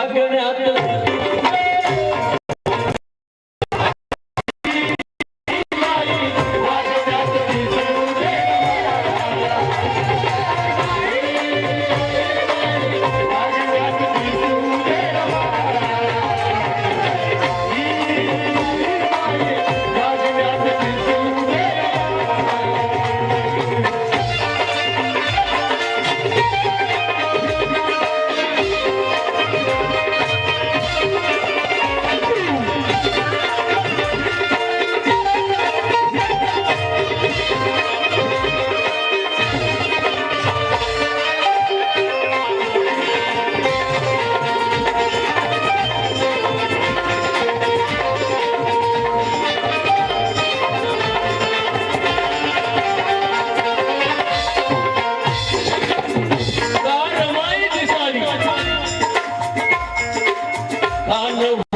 अगं I know